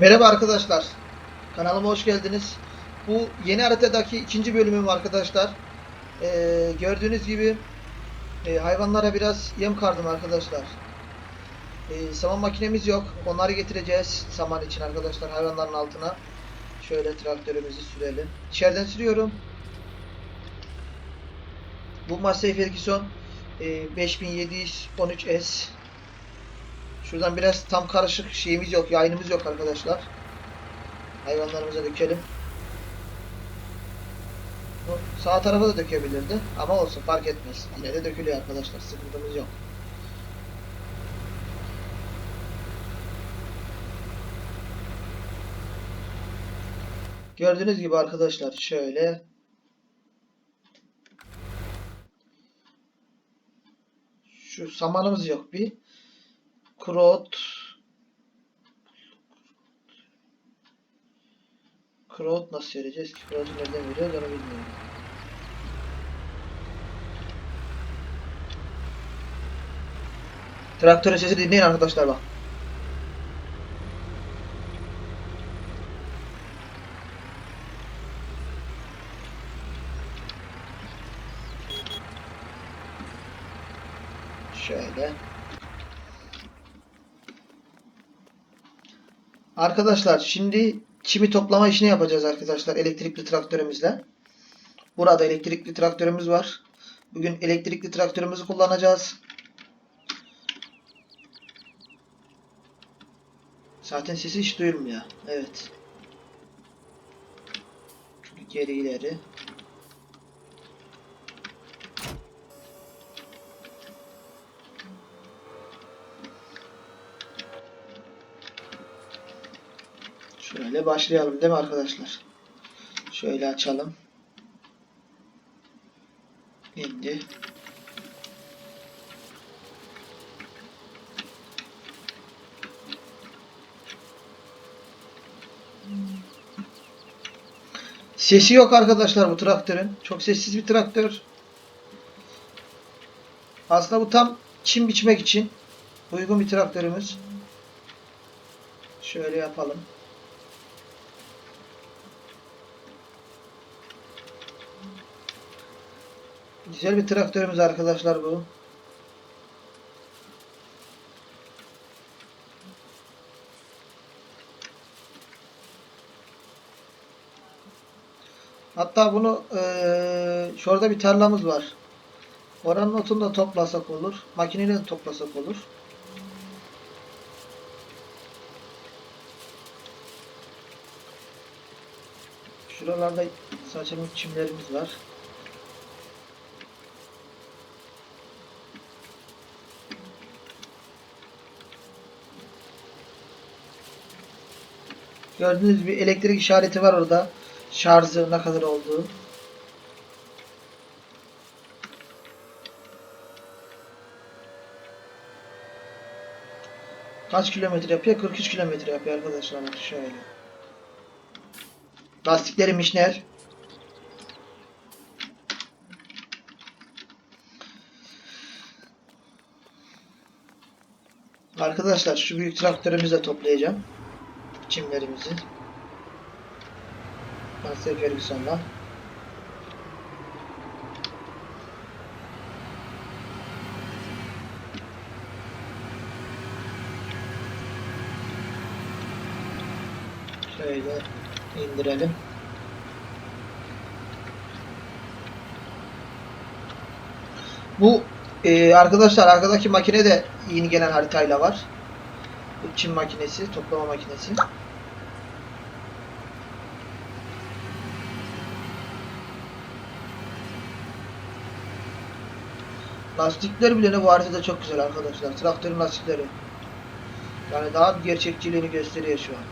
Merhaba arkadaşlar. Kanalıma hoş geldiniz. Bu yeni haritadaki ikinci bölümüm arkadaşlar. Ee, gördüğünüz gibi e, hayvanlara biraz yem kardım arkadaşlar. Ee, saman makinemiz yok. Onları getireceğiz saman için arkadaşlar hayvanların altına. Şöyle traktörümüzü sürelim. İçeriden sürüyorum. Bu Massey Ferguson e, 5713S Şuradan biraz tam karışık şeyimiz yok, yayınımız yok arkadaşlar. Hayvanlarımıza dökelim. Sağ tarafa da dökebilirdi ama olsun fark etmez. Yine de dökülüyor arkadaşlar, sıkıntımız yok. Gördüğünüz gibi arkadaşlar şöyle şu samanımız yok bir. Krot Krot nasıl vereceğiz ki? Krot'u nereden veriyoruz onu bilmiyorum. Traktörün sesi dinleyin arkadaşlar bak. Şöyle. Arkadaşlar şimdi çimi toplama işini yapacağız arkadaşlar elektrikli traktörümüzle. Burada elektrikli traktörümüz var. Bugün elektrikli traktörümüzü kullanacağız. Zaten sesi hiç duyulmuyor. Evet. Geri ileri. Şöyle başlayalım değil mi arkadaşlar? Şöyle açalım. İndi. Sesi yok arkadaşlar bu traktörün. Çok sessiz bir traktör. Aslında bu tam çim biçmek için uygun bir traktörümüz. Şöyle yapalım. Güzel bir traktörümüz arkadaşlar bu. Hatta bunu eee şurada bir tarlamız var. Oranın otunu da toplasak olur. Makineyle de toplasak olur. Şuralarda saçılmış çimlerimiz var. Gördüğünüz bir elektrik işareti var orada. Şarjı ne kadar olduğu. Kaç kilometre yapıyor? 43 kilometre yapıyor arkadaşlar. Bak şöyle. Lastikleri Michelin. Arkadaşlar şu büyük traktörümüzü de toplayacağım. Çimlerimizi. Master Ferguson'la. Şöyle indirelim. Bu e, arkadaşlar arkadaki makine de yeni gelen haritayla var. Çim makinesi, toplama makinesi. Lastikler bile ne bu haritada çok güzel arkadaşlar. Traktörün lastikleri. Yani daha gerçekçiliğini gösteriyor şu an.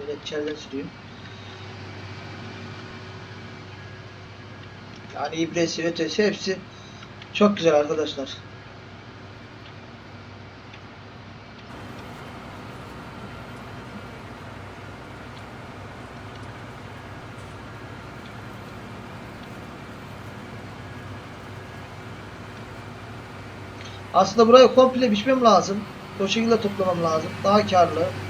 Böyle içeriden sürüyor. Yani ibresi, ötesi hepsi çok güzel arkadaşlar. Aslında burayı komple biçmem lazım. O şekilde toplamam lazım. Daha karlı.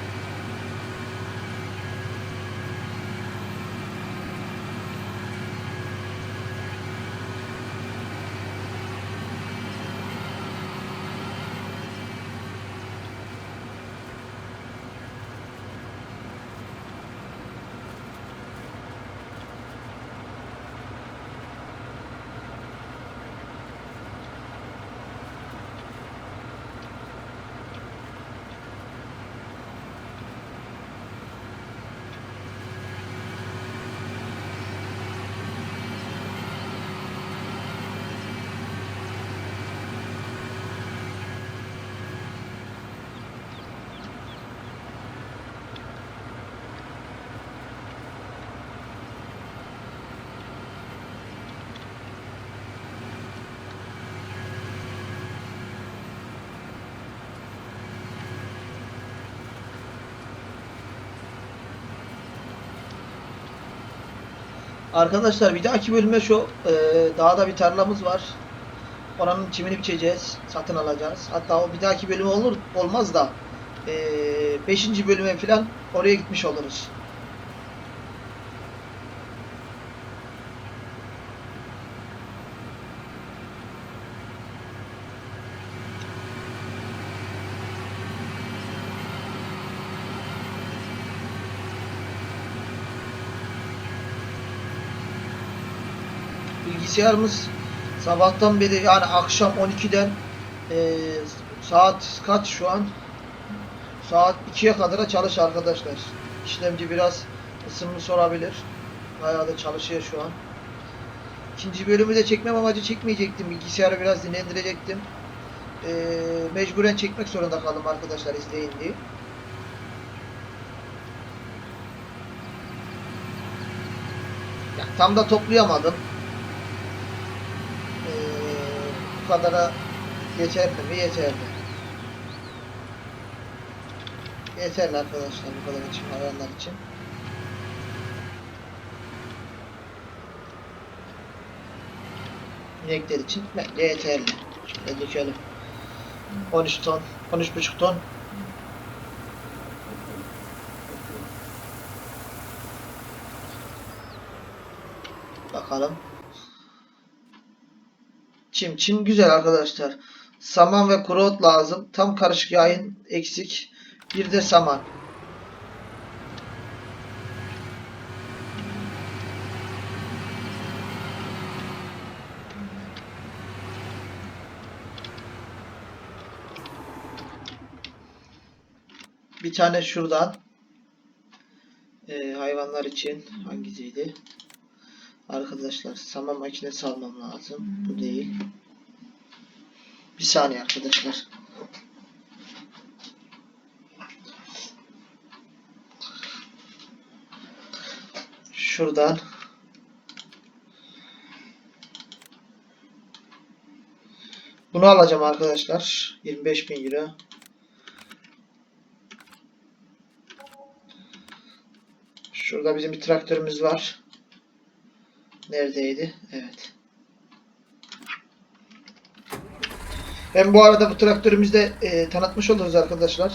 Arkadaşlar bir dahaki bölüme şu e, dağda bir tarlamız var. Oranın çimini biçeceğiz. Satın alacağız. Hatta o bir dahaki bölüm olur olmaz da 5. bölüme falan oraya gitmiş oluruz. Bilgisayarımız sabahtan beri yani akşam 12'den e, saat kaç şu an? Saat 2'ye kadar çalış arkadaşlar. İşlemci biraz ısınmış olabilir. Bayağı da çalışıyor şu an. İkinci bölümü de çekmem amacı çekmeyecektim. Bilgisayarı biraz dinlendirecektim. E, mecburen çekmek zorunda kaldım arkadaşlar izleyin diye. Ya, tam da toplayamadım. Ee, bu kadara geçerli mi? Yeterli. Yeterli arkadaşlar bu kadar için, hayvanlar için. İnekler için bence yeterli. Şöyle dökelim. 13 ton, 13,5 ton. Bakalım. Çim. Çim güzel arkadaşlar. Saman ve kuru ot lazım. Tam karışık yayın eksik. Bir de saman. Bir tane şuradan. Ee, hayvanlar için hangisiydi? Arkadaşlar saman makinesi almam lazım. Bu değil. Bir saniye arkadaşlar. Şuradan Bunu alacağım arkadaşlar. 25 bin euro. Şurada bizim bir traktörümüz var. Neredeydi? Evet. Ben bu arada bu traktörümüzü de e, tanıtmış oluruz arkadaşlar.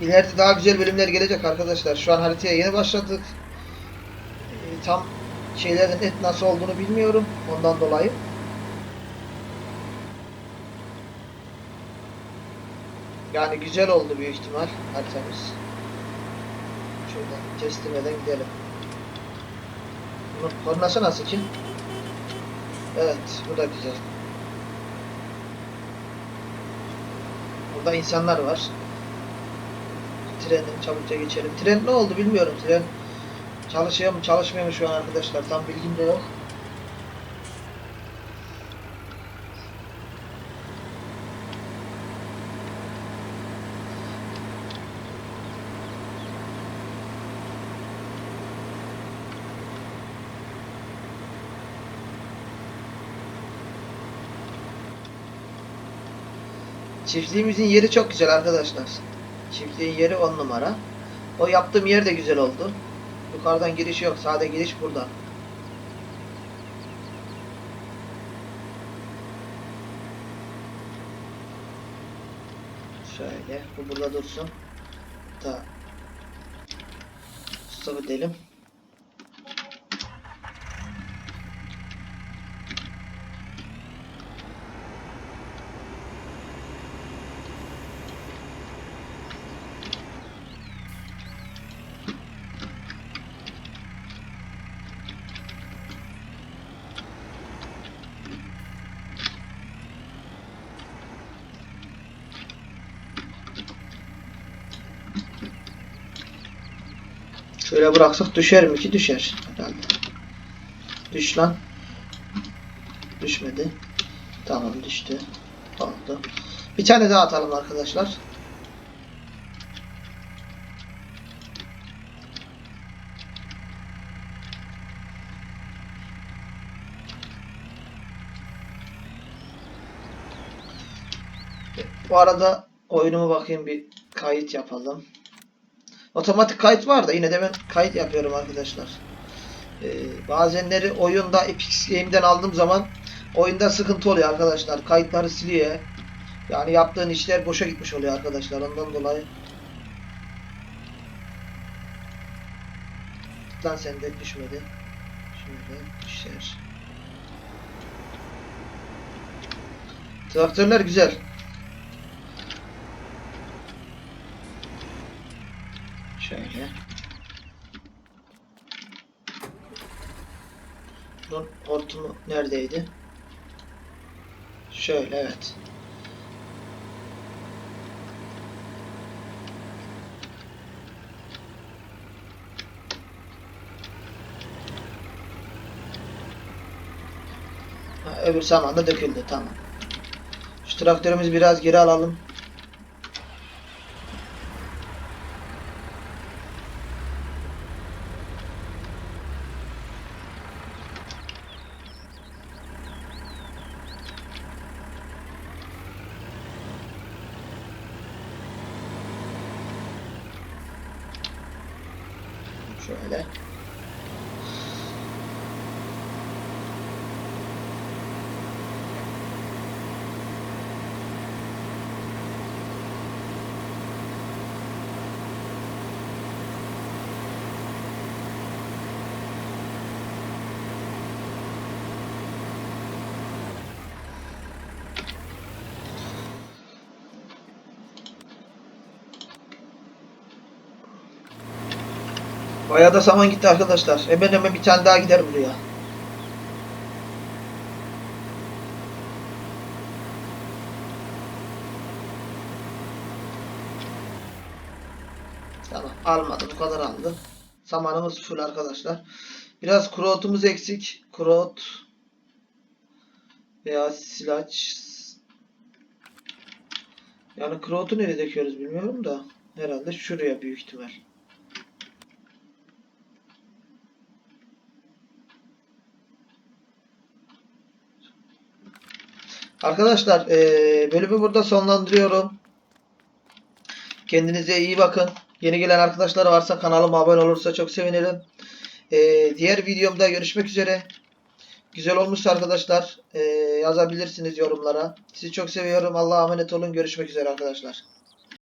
İleride daha güzel bölümler gelecek arkadaşlar. Şu an haritaya yeni başladık. E, tam şeylerin net nasıl olduğunu bilmiyorum. Ondan dolayı. Yani güzel oldu büyük ihtimal haritamız. Şuradan kestirmeden gidelim. Bunun kornası nasıl ki? Evet, bu da güzel. Burada insanlar var. Trenin çabukça geçelim. Tren ne oldu bilmiyorum. Tren çalışıyor mu çalışmıyor mu şu an arkadaşlar? Tam bilgim de yok. Çiftliğimizin yeri çok güzel arkadaşlar. Çiftliğin yeri 10 numara. O yaptığım yer de güzel oldu. Yukarıdan giriş yok. Sade giriş burada. Şöyle. Bu burada dursun. Ta. Stop edelim. Şöyle bıraksak düşer mi ki? Düşer herhalde. Düş lan. Düşmedi. Tamam düştü. Oldu. Bir tane daha atalım arkadaşlar. Bu arada oyunumu bakayım bir kayıt yapalım. Otomatik kayıt var da yine de ben kayıt yapıyorum arkadaşlar. Ee, bazenleri oyunda Epic Game'den aldığım zaman oyunda sıkıntı oluyor arkadaşlar. Kayıtları siliyor. Yani yaptığın işler boşa gitmiş oluyor arkadaşlar. Ondan dolayı. Lan sende düşmedi. Şöyle düşer. Traktörler güzel. Şöyle. Bunun hortumu neredeydi? Şöyle evet. Ha, öbür zamanda döküldü tamam. Şu traktörümüzü biraz geri alalım. Şöyle. Bayağı da zaman gitti arkadaşlar. Hemen hemen bir tane daha gider buraya. Tamam almadı bu kadar aldı. Zamanımız full arkadaşlar. Biraz krotumuz eksik. Krot veya silaç yani krotu nereye döküyoruz bilmiyorum da herhalde şuraya büyük ihtimal. Arkadaşlar eee, bölümü burada sonlandırıyorum. Kendinize iyi bakın. Yeni gelen arkadaşlar varsa kanalıma abone olursa çok sevinirim. Eee, diğer videomda görüşmek üzere. Güzel olmuşsa arkadaşlar eee, yazabilirsiniz yorumlara. Sizi çok seviyorum. Allah'a emanet olun. Görüşmek üzere arkadaşlar.